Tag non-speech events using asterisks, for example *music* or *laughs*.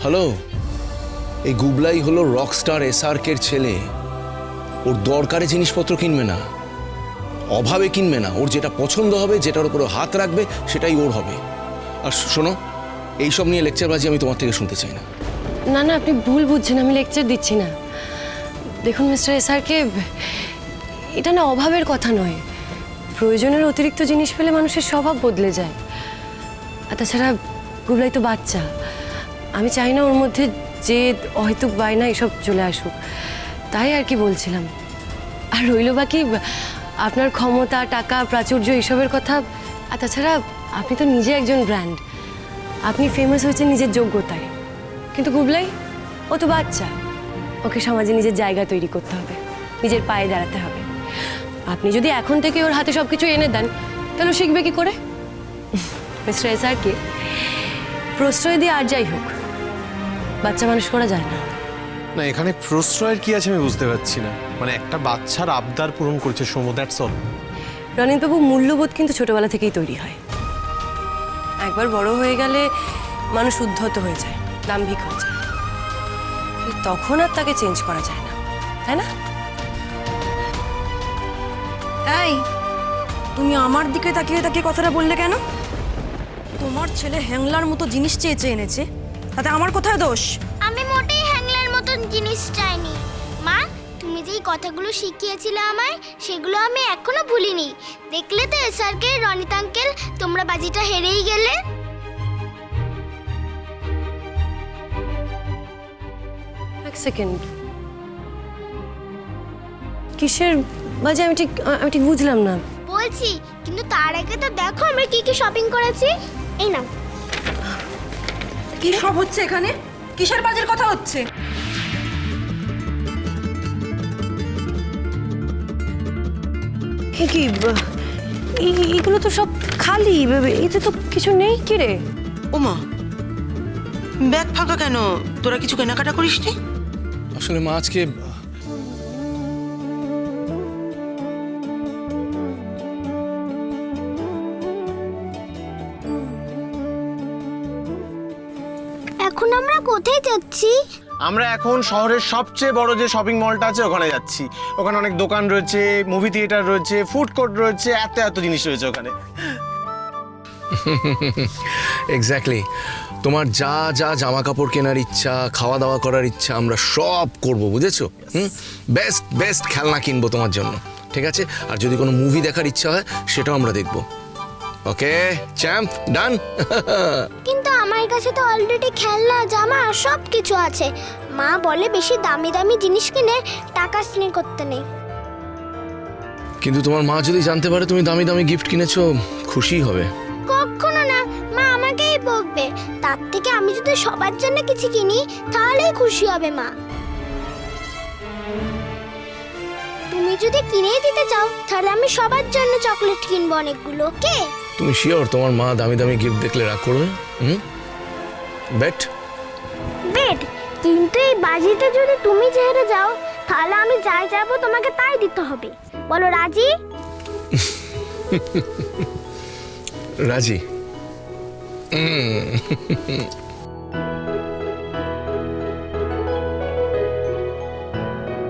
Hello? এই গুবলাই হলো rock Rockstar এসআরকের ছেলে। ওর দরকারে জিনিসপত্র কিনবে না। অভাবে কিনবে না। ওর যেটা পছন্দ হবে, যেটার উপরে হাত রাখবে, সেটাই ওর হবে। আর শোনো, এইসব নিয়ে লেকচারবাজি আমি তোমার থেকে শুনতে চাই না। না না, আপনি ভুল বুঝছেন। আমি লেকচার দিচ্ছি না। দেখুন, মিস্টার এসআরকে, এটা না অভাবের কথা নয়। প্রয়োজনের অতিরিক্ত জিনিস পেলে মানুষের স্বভাব বদলে যায়। আর তাছাড়া গুবলাই তো বাচ্চা। আমি চাই না ওর মধ্যে যে অহেতুক বায়না এসব চলে আসুক। তাই আর কি বলছিলাম। আর রইল বাকি আপনার ক্ষমতা, টাকা, প্রাচুর্য এসবের কথা। আর তাছাড়া আপনি তো নিজে একজন ব্র্যান্ড। আপনি ফেমাস হয়েছেন নিজের যোগ্যতায়। কিন্তু গুবলাই, ও তো বাচ্চা। ওকে সমাজে নিজের জায়গা তৈরি করতে হবে। নিজের পায়ে দাঁড়াতে হবে। আপনি যদি এখন থেকে ওর হাতে সব কিছু এনে দেন, তাহলে শিখবে কি করে? *laughs* মিস্টার এসআরকে প্রশ্রয় দিয়ে আর যাই হোক। বাচ্চা মানুষ করা যায় না। না এখানে প্রশ্রয়ের কি আছে আমি বুঝতে পারছি না। মানে একটা বাচ্চার আবদার পূরণ করছে সমু দ্যাটস অল রনিতবাবু মূল্যবোধ কিন্তু ছোটবেলা থেকেই তৈরি হয়। একবার বড় হয়ে গেলে মানুষ উদ্ধত হয়ে যায় দাম্ভিক হয়ে যায়। তখন আর তাকে চেঞ্জ করা যায় না তাই না? এই তুমি আমার দিকে তাকিয়ে তাকিয়ে কথাটা বললে কেন? তোমার ছেলে হ্যাংলার মতো জিনিস চেয়ে চেয়ে এনেছে। তাতে আমার কোথায় দোষ? আমি মোটেই হ্যাংলার মতন জিনিস চাইনি। মা তুমি যেই কথাগুলো শিখিয়েছিলে আমায় সেগুলো আমি এখনও ভুলিনি। দেখলে তো এসআরকে রনিত আঙ্কেল তোমরা বাজিটা হেরেই গেলে। এক সেকেন্ড। কিসের বাজে? আমি ঠিক আমি ঠিক বুঝলাম না। বলছি কিন্তু তার আগে তো দেখো আমরা কি কি শপিং করেছি। এই নাও। কি সব হচ্ছে এখানে? কিসের বাজের কথা হচ্ছে? কি এগুলো তো সব খালি এতে তো কিছু নেই কি রে? ওমা ব্যাগ ফাঁকা কেন? তোরা কিছু কেনাকাটা করিস নি আসলে মা আজকে এখন আমরা কোথায় যাচ্ছি? আমরা এখন শহরের সবচেয়ে বড় যে শপিং মলটা আছে ওখানে যাচ্ছি। ওখানে অনেক দোকান রয়েছে মুভি থিয়েটার রয়েছে ফুড কোর্ট রয়েছে এত এত জিনিস রয়েছে ওখানে। *laughs* এক্স্যাক্টলি তোমার যা যা জামা কাপড় কেনার ইচ্ছা খাওয়া দাওয়া করার ইচ্ছা আমরা সব করব বুঝেছ? হুম? বেস্ট বেস্ট খেলনা কিনবো তোমার জন্য ঠিক আছে? আর যদি কোনো মুভি দেখার ইচ্ছা হয় সেটাও আমরা দেখব। ওকে চ্যাম্প ডান কাছে তো অলরেডি খেলনা জামা সব কিছু আছে। মা বলে বেশি দামি দামি জিনিস কিনে টাকা স্নেহ করতে নেই। কিন্তু তোমার মা যদি জানতে পারে তুমি দামি দামি গিফট কিনেছো খুশি হবে। কখনো না মা আমাকেই বকবে। তার থেকে আমি যদি সবার জন্য কিছু কিনি তাহলেই খুশি হবে মা। তুমি যদি কিনেই দিতে চাও তাহলে আমি সবার জন্য চকলেট কিনবো অনেকগুলো কে তুমি শিওর তোমার মা দামি দামি গিফট দেখলে রাগ করবে? হুম? বেট বেট কিন্তু এই বাজিতে যদি তুমি ছেড়ে যাও তাহলে আমি যাই যাব তোমাকে তাই দিতে হবে। বলো রাজি? রাজি।